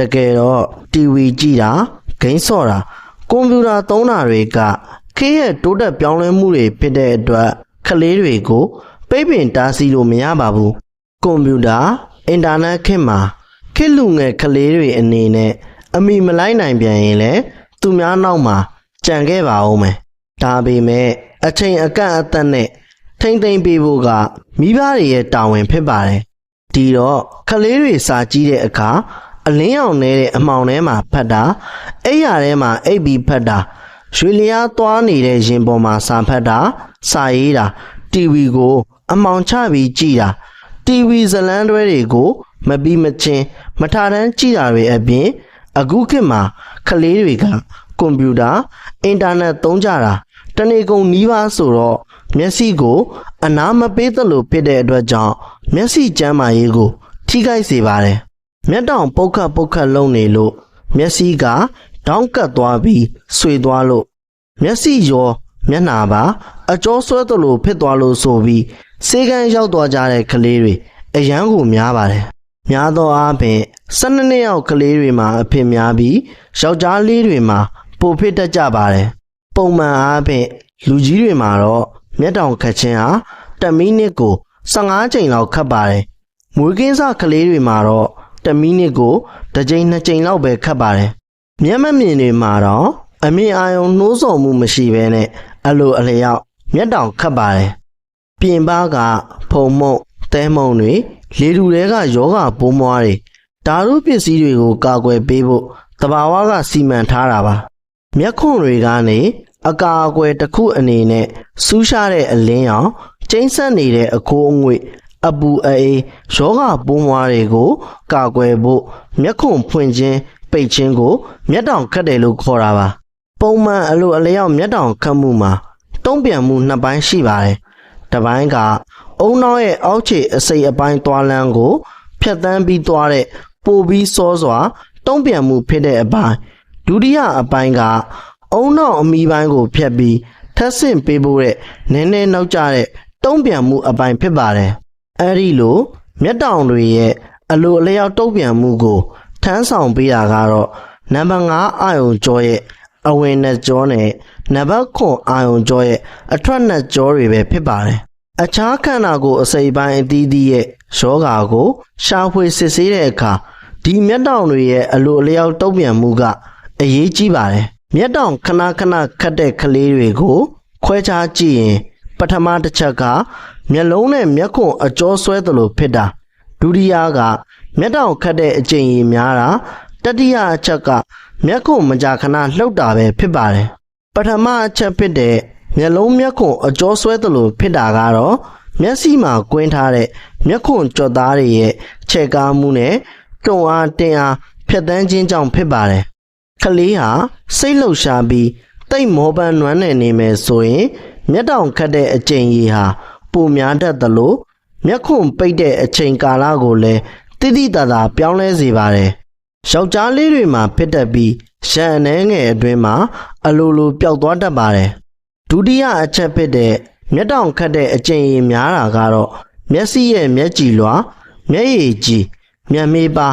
တကယ်တော့ TV ကြည့်တာဂိမ်းဆော့တာကွန်ပျူတာသုံးတာတွေကခေတ်ရဲ့တိုးတက်ပြောင်းလဲမှုတွေဖြစ်တဲ့အတွက်ကလေးတွေကိုပိတ်ပင်တားဆီးလို့မရပါဘူးကွန်ပျူတာအင်တာနက်ခေတ်မှာခေတ်လူငယ်ကလေးတွေအနေနဲ့အမိမလိုက်နိုင်ပြန်ရင်လည်းသူများနောက်မှာကြံခဲ့ပါဦးမယ်ဒါပေမဲ့အချိန်အကန့်အသတ်နဲ့ထိမ့်သိမ့်ပေးဖို့ကမိဘတွေရဲ့တာဝန်ဖြစ်ပါတယ်ဒီတော့ကလေးတွေစာကြည့်တဲ့အခါ အလင်းရောင်နေတဲ့အမှောင်ထဲမှာဖတ်တာအိပ်ရာထဲမှာအိပ်ပြီးဖတ်တာရွှေလျားသွားနေတဲ့ရင်ပေါ်မှာစာဖတ်တာစာရေးတာ TV ကိုအမှောင်ချပြီးကြည့်တာ TV ဇတ်လန်းတွဲတွေကို မပြီးမချင်းမထတန်းကြည့်တာတွေအပြင် အခုခေတ်မှာကလေးတွေကကွန်ပျူတာအင်တာနက်သုံးကြတာတနေ့ကုန်နီးပါးဆိုတော့မျက်စိကို အနာမပေးသလိုဖြစ်တဲ့အတွက်ကြောင့်မျက်စိကျန်းမာရေးကို ထိခိုက်စေပါတယ် မျက်တောင်ပုတ်ခတ်ပုတ်ခတ်လုံနေလို့မျက်စိကတောင်းကတ်သွားပြီးဆွေသွားလို့မျက်စိရောမျက်နှာပါအကျော်ဆွဲသလိုဖြစ်သွားလို့ဆိုပြီးစေကန်းရောက်သွားကြတဲ့ကလေးတွေအရန်ကိုများပါတယ်။များသောအားဖြင့်12နှစ်ယောက်ကလေးတွေမှာအဖြစ်များပြီးယောက်ျားလေးတွေမှာပိုဖြစ်တတ်ကြပါတယ်။ပုံမှန်အားဖြင့်လူကြီးတွေမှာတော့မျက်တောင်ခတ်ခြင်းဟာတစ်မိနစ်ကို15ချိန်လောက်ခတ်ပါတယ်။မွေးကင်းစကလေးတွေမှာတော့ တစ်မိနစ်ကိုတစ်ချိန်နှစ်ချိန်လောက်ပဲခတ်ပါတယ်။မျက်မမြင်တွေမှာတော့အမြင်အာရုံနှိုးဆော်မှုမရှိဘဲနဲ့အလိုအလျောက်မျက်တောင်ခတ်ပါတယ်။ပြင်ပကဖုံမုံတဲမုံတွေလေတူတွေကယောဂပိုးမွားတွေဓာတုပစ္စည်းတွေကိုကာကွယ်ပေးဖို့တဘာဝကစီမံထားတာပါ။မျက်ခွန်တွေကနေအကာအကွယ်တစ်ခုအနေနဲ့စူးရှားတဲ့အလင်းရောင်ကျိမ့်ဆက်နေတဲ့အခိုးအငွေ့ အပူအေးယောဂပိုးမွားတွေကို ကာကွယ်ဖို့မျက်ခွန်ဖွင့်ခြင်းပိတ်ခြင်းကို မျက်တောင်ခတ်တယ်လို့ခေါ်တာပါပုံမှန်အလိုအလျောက်မျက်တောင်ခတ်မှုမှာတုံ့ပြန်မှုနှစ်ပိုင်းရှိပါတယ်တစ်ပိုင်းကအုံနောက်ရဲ့အောက်ခြေအစိပ်အပိုင်းသွားလန်းကိုဖြတ်တန်းပြီးသွားတဲ့ပိုပြီးစောစွာ တုံ့ပြန်မှုဖြစ်တဲ့အပိုင်းဒုတိယအပိုင်းကအုံနောက်အမီပိုင်းကိုဖြတ်ပြီးထပ်ဆင့်ပေးဖို့တဲ့နည်းနည်းနောက်ကျတဲ့တုံ့ပြန်မှုအပိုင်းဖြစ်ပါတယ် အဲဒီလို မျက်တောင်တွေရဲ့အလိုအလျောက်တုံ့ပြန်မှုကိုထမ်းဆောင်ပေးတာကတော့နံပါတ်5အာယုံကျော်ရဲ့အဝင်နဲ့ကျော်နဲ့နံပါတ်9အာယုံကျော်ရဲ့အထွက်နဲ့ကျော်တွေပဲဖြစ်ပါတယ်။အခြားခန္ဓာကိုယ်အစိပ်ပိုင်းအသီးသီးရဲ့ယောဂါကို ရှာဖွေစစ်ဆေးတဲ့အခါဒီမျက်တောင်တွေရဲ့အလိုအလျောက်တုံ့ပြန်မှုကအရေးကြီးပါတယ်။မျက်တောင်ခဏခဏခတ်တဲ့ကလေးတွေကို ခွဲခြားကြည့်ရင် ပထမတစ်ချက်က မျက်လုံးနဲ့မျက်ခွန်အကျော်ဆွဲသလိုဖြစ်တာဒုတိယကမျက်တောင်ခတ်တဲ့အကျင့်ကြီးများတာတတိယအချက်ကမျက်ခွန်မကြာခဏလှုပ်တာပဲဖြစ်ပါတယ်ပထမအချက်ဖြစ်တဲ့မျက်လုံးမျက်ခွန်အကျော်ဆွဲသလိုဖြစ်တာကတော့မျက်စိမှာကွင်းထားတဲ့မျက်ခွန်ကြော်သားတွေရဲ့ခြေကားမှုနဲ့တွန်းအားတင်းအားဖြတ်တန်းခြင်းကြောင့်ဖြစ်ပါတယ်ကလေးဟာစိတ်လှုပ်ရှားပြီးတိတ်မောပန်းနွမ်းနယ်နေမယ်ဆိုရင် မျက်တောင်ခတ်တဲ့အကျင့်ကြီးဟာ ပိုများတတ်သလိုမျက်ခွန်ပိတ်တဲ့အချိန်ကာလကိုလည်းတိတိတသာပြောင်းလဲစေပါတယ်။ယောက်ျားလေးတွေမှာဖြစ်တတ်ပြီးရန်အနေငယ်အတွင်းမှာအလိုလိုပျောက်သွားတတ်ပါတယ်။ဒုတိယအချက်ဖြစ်တဲ့မျက်တောင်ခတ်တဲ့အကျင့်ကြီးများတာကတော့မျက်စိရဲ့မျက်ကြည်လွှာမျက်ရည်ကြည်မျက်မေးပါ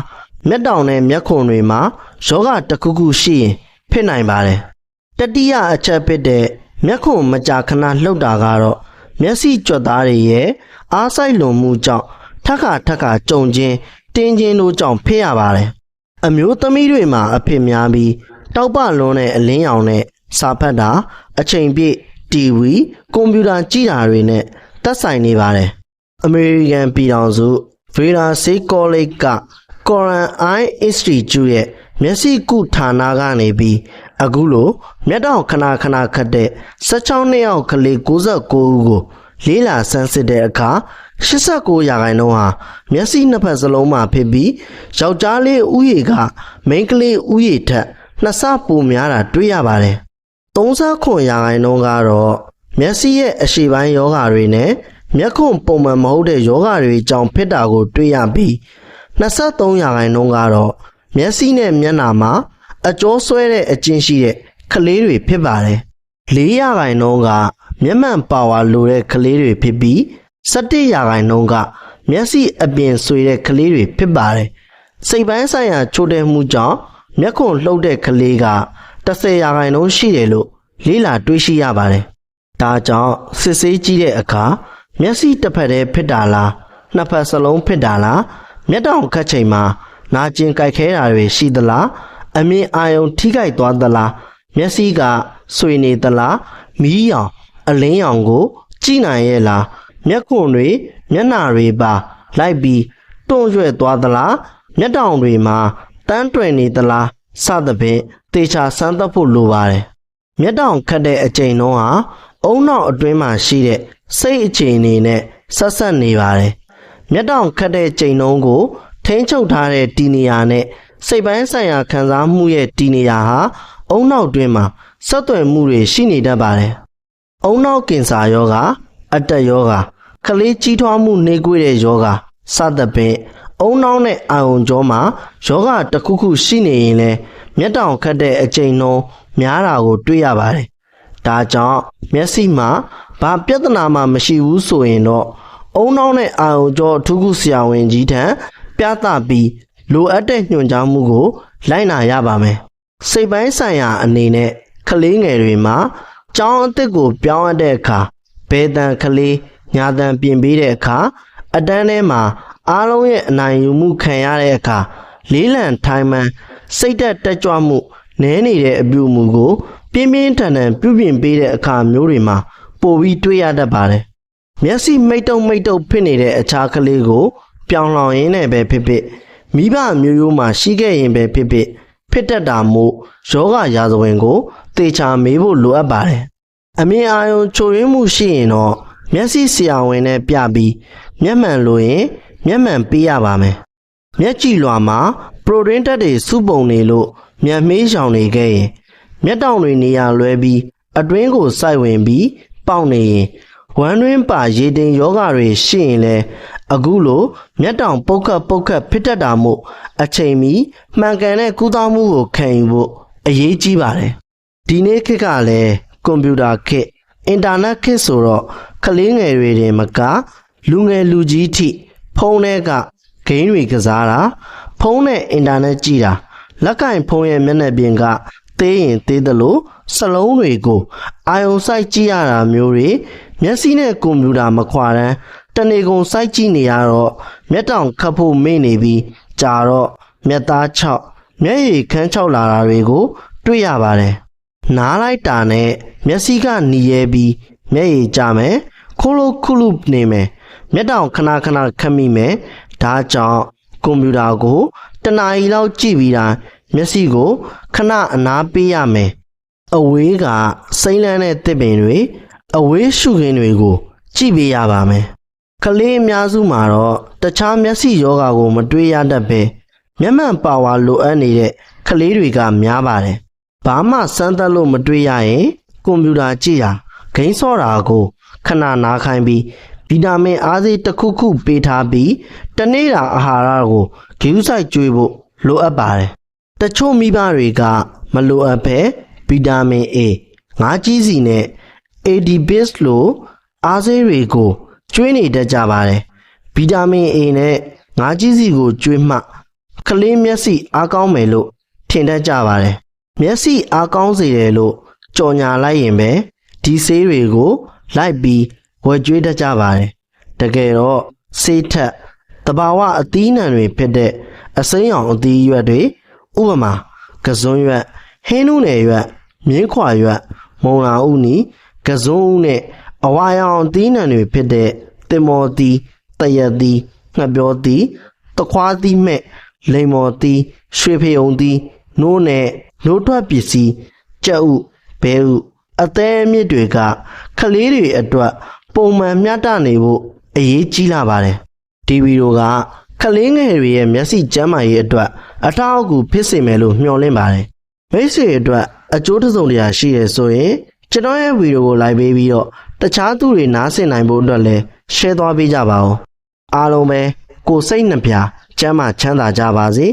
မျက်တောင်နဲ့မျက်ခွန်တွေမှာယောဂတစ်ခုခုရှိရင်ဖြစ်နိုင်ပါတယ်။တတိယအချက်ဖြစ်တဲ့မျက်ခွန်မကြာခဏလှုပ်တာကတော့ မျက်စိကြွက်သားတွေရဲ့အားဆိုင်လွန်မှုကြောင့်ထက်ခါထက်ခါကြုံခြင်းတင်းခြင်းတို့ကြောင့်ဖြစ်ရပါတယ်။အမျိုးသမီးတွေမှာအဖြစ်များပြီးတောက်ပလွန်းတဲ့အလင်းရောင်နဲ့စာဖတ်တာအချိန်ပြည့်တီဗီကွန်ပျူတာကြည့်တာတွေနဲ့သက်ဆိုင်နေပါတယ်။အမေရိကန်ပြည်ထောင်စုဗေရာဆေးကောလိပ်က Koran Eye Institute ရဲ့ မျက်စိကုဌာနကနေပြီးအခုလိုမျက်တောင်ခဏခဏခတ်တဲ့16နှစ်အောက်ကလေး69ဦးကိုလေးလာဆန်းစစ်တဲ့အခါ89ရာခိုင်နှုန်းဟာမျက်စိနှစ်ဖက်စလုံးမှာဖြစ်ပြီးယောက်ျားလေးဥယေကမိန်းကလေးဥယေထက်နှစ်ဆပိုများတာတွေ့ရပါတယ်39ရာခိုင်နှုန်းကတော့မျက်စိရဲ့အရှေ့ပိုင်းယောဂါတွေနဲ့မျက်ခွန်ပုံမှန်မဟုတ်တဲ့ယောဂါတွေကြောင့်ဖြစ်တာကိုတွေ့ရပြီး23ရာခိုင်နှုန်းကတော့ မျက်စိနဲ့မျက်နှာမှာအကျော်ဆွဲတဲ့အကျင့်ရှိတဲ့ကလေးတွေဖြစ်ပါတယ်။4ရာခိုင်နှုန်းကမျက်မှန်ပါဝါလိုတဲ့ကလေးတွေဖြစ်ပြီး17ရာခိုင်နှုန်းကမျက်စိအပြင်ဆွေတဲ့ကလေးတွေဖြစ်ပါတယ်စိတ်ပိုင်းဆိုင်ရာချိုးတဲ့မှုကြောင့်မျက်ခွန်လှုပ်တဲ့ကလေးက30ရာခိုင်နှုန်းရှိတယ်လို့လေးလာတွေးရှိရပါတယ်။ဒါကြောင့်စစ်ဆေးကြည့်တဲ့အခါမျက်စိတစ်ဖက်တည်းဖြစ်တာလားနှစ်ဖက်စလုံးဖြစ်တာလားမျက်တောင်ခတ်ချိန်မှာ နာကျင်ကြိုက်ခဲတာတွေရှိသလားအမြင်အာရုံထိခိုက်သွားသလားမျက်စိကဆွေနေသလားမီးရောင်အလင်းရောင်ကို ကြည့်နိုင်ရဲ့လားမျက်ခွန်တွေမျက်နှာတွေပါ လိုက်ပြီးတွန့်ရွက်သွားသလားမျက်တောင်တွေမှာတန်းတွယ်နေသလားစသဖြင့်တေချာစမ်းသပ်ဖို့လိုပါတယ်မျက်တောင်ခတ်တဲ့အချိန်တုန်းဟာအုံနောက်အတွင်းမှာရှိတဲ့စိတ်အခြေအနေနဲ့ဆက်ဆက်နေပါတယ်မျက်တောင်ခတ်တဲ့ချိန်တုန်းကို ထိန်းချုပ်ထားတဲ့တီနေယာနဲ့စိတ်ပိုင်းဆိုင်ရာခံစားမှုရဲ့တီနေယာဟာအုံနောက်တွင်းမှာဆက်သွယ်မှုတွေရှိနေတတ်ပါတယ်အုံနောက်ကင်ဆာယောဂအတက်ယောဂကလေးကြီးထွားမှုနှေးကွေးတဲ့ယောဂစသဖြင့်အုံနောက်နဲ့အာရုံကြောမှာယောဂတစ်ခုခုရှိနေရင်လည်းမျက်တောင်ခတ်တဲ့အချိန်နှုန်းများတာကိုတွေ့ရပါတယ်။ဒါကြောင့်မျက်စိမှာဘာပြဿနာမှမရှိဘူးဆိုရင်တော့အုံနောက်နဲ့အာရုံကြောအထူးကုဆရာဝန်ကြီးထံ ပြသပြီးလိုအပ်တဲ့ညွှန်ကြားမှုကို လိုက်နာရပါမယ်။စိတ်ပိုင်းဆိုင်ရာအနေနဲ့ကလေးငယ်တွေမှာကြောင်းအသစ်ကိုပြောင်းရတဲ့အခါဘဲတန်ကလေးညာတန်ပြင်ပေးတဲ့အခါအတန်းထဲမှာအားလုံးရဲ့အနိုင်ယူမှုခံရတဲ့အခါလေးလံထိုင်မှန်စိတ်သက်တက်ကြွမှုနည်းနေတဲ့အပြုအမူကို ပြင်းပြင်းထန်ထန်ပြုပြင်ပေးတဲ့အခါမျိုးတွေမှာပိုပြီးတွေ့ရတတ်ပါတယ်။မျက်စိမိတ်တုံမိတ်တုံဖြစ်နေတဲ့အခြားကလေးကို ပြောင်းလောင်ရင်းနဲ့ပဲဖြစ်ဖြစ်မိဘမျိုးရိုးမှာရှိခဲ့ရင်ပဲဖြစ်ဖြစ်ဖြစ်တတ်တာမို့ယောဂရာဇဝင်ကိုတေချာမေးဖို့လိုအပ်ပါတယ်။အမြင်အာရုံချိုရင်းမှုရှိရင်တော့မျက်စိဆရာဝန်နဲ့ပြပြီးမျက်မှန်လို့ရင်မျက်မှန်ပေးရပါမယ်။မျက်ကြည်လွှာမှာပရိုတင်းတက်တွေစုပုံနေလို့မျက်မေးရှောင်နေခဲ့ရင်မျက်တောင်တွေနေရာလွဲပြီးအတွင်းကိုစိုက်ဝင်ပြီးပေါက်နေရင်ဝမ်းတွင်းပါရေတင်ယောဂတွေရှိရင်လဲ အခုလိုမျက်တောင်ပုတ်ခတ်ပုတ်ခတ်ဖြစ်တတ်တာမို့အချိန်မီမှန်ကန်တဲ့ကုသမှုကိုခံယူဖို့အရေးကြီးပါတယ်ဒီနေ့ခေတ်ကလည်းကွန်ပျူတာခေတ်အင်တာနက်ခေတ်ဆိုတော့ကလေးငယ်တွေတင်မကလူငယ်လူကြီးထိဖုန်းထဲကဂိမ်းတွေကစားတာဖုန်းနဲ့အင်တာနက်ကြည့်တာလက်ကင်ဖုန်းရဲ့မျက်နှာပြင်ကသေးရင်သေးသလိုစလုံးတွေကိုအာယုံစိုက်ကြည့်ရတာမျိုးတွေမျက်စိနဲ့ကွန်ပျူတာမခွာတမ်း တနေကုန်စိုက်ကြည့်နေရတော့မျက်တောင်ခတ်ဖို့မေ့နေပြီးကြာတော့မျက်သားချောက်မျက်ရည်ခမ်းချောက်လာတာတွေကို တွေ့ရပါတယ်နားလိုက်တာနဲ့မျက်စိကหนีရဲပြီးမျက်ရည်ကျမယ်ခိုးလို့ခုလုနေမယ်မျက်တောင်ခဏခဏခတ်မိမယ်ဒါကြောင့်ကွန်ပျူတာကိုတနားရီလောက်ကြည့်ပြီးတာမျက်စိကိုခဏအနားပေးရမယ်အဝေးကစိမ့်လန်းတဲ့တစ်ပင်တွေအဝေးရှုခင်းတွေကိုကြည့်ပေးရပါမယ် ကလေးအများစုမှာတော့တခြားမျက်စိယောဂါကို မတွေးရတတ်ပဲမျက်မှန်ပါဝါလိုအပ်နေတဲ့ကလေးတွေကများပါတယ်ဘာမှစမ်းသပ်လို့မတွေးရရင်ကွန်ပျူတာကြည့်ရဂိမ်းဆော့တာကိုခဏနားခိုင်းပြီးဗီတာမင်အားစေးတစ်ခုခုပေးထားပြီးတနေ့တာအာဟာရကိုဂရုစိုက်ကျွေးဖို့လိုအပ်ပါတယ်တချို့မိဘတွေကမလိုအပ်ပဲဗီတာမင် A ငါးကြီးစီနဲ့ AD base လို့အားစေးတွေကို ကျွေးနေတတ်ကြပါတယ်ဗီတာမင် A နဲ့ငါးကြီးစီကိုကျွေးမှကလေးမျက်စိအားကောင်းမယ်လို့ထင်တတ်ကြပါတယ်မျက်စိအားကောင်းစေတယ်လို့ကြော်ညာလိုက်ရင်ပဲဒီဆေးတွေကိုလိုက်ပြီးဝယ်ကျွေးတတ်ကြပါတယ်တကယ်တော့ဆေးထက်တဘာဝအသီးနှံတွေဖြစ်တဲ့အစိမ်းရောင်အသီးရွက်တွေဥပမာကစွန်းရွက်ဟင်းနုနယ်ရွက်မြင်းခွာရွက်မုံလာဥနီကစွန်းဦးနဲ့ အဝါရောင်အသီးနှံတွေဖြစ်တဲ့တင်မော်သီးတရက်သီးငှက်ပြောသီးတခွားသီးမဲ့လိမ်မော်သီးရွှေဖယုံသီးနိုးနဲ့နိုးထွက်ပစ္စည်းကြက်ဥဘဲဥအသေးအမြစ်တွေကကလေးတွေအတွက်ပုံမှန်မျှတနေဖို့အရေးကြီးလာပါတယ်ဒီဗီဒီယိုကကလေးငယ်တွေရဲ့မျက်စိကျန်းမာရေးအတွက်အထောက်အကူဖြစ်စေမယ်လို့မျှော်လင့်ပါတယ်မိတ်ဆွေအတွက်အကျိုးတစ်စုံတရာရှိရဆိုရင် ကျွန်တော်ရဲ့ဗီဒီယိုကိုလိုက်ပေးပြီးတော့တခြားသူတွေနားဆင်နိုင်ဖို့အတွက်လည်း share သွားပေးကြပါဦးအားလုံးပဲကိုယ်စိတ်နှပြကျမ်းမာချမ်းသာကြပါစေ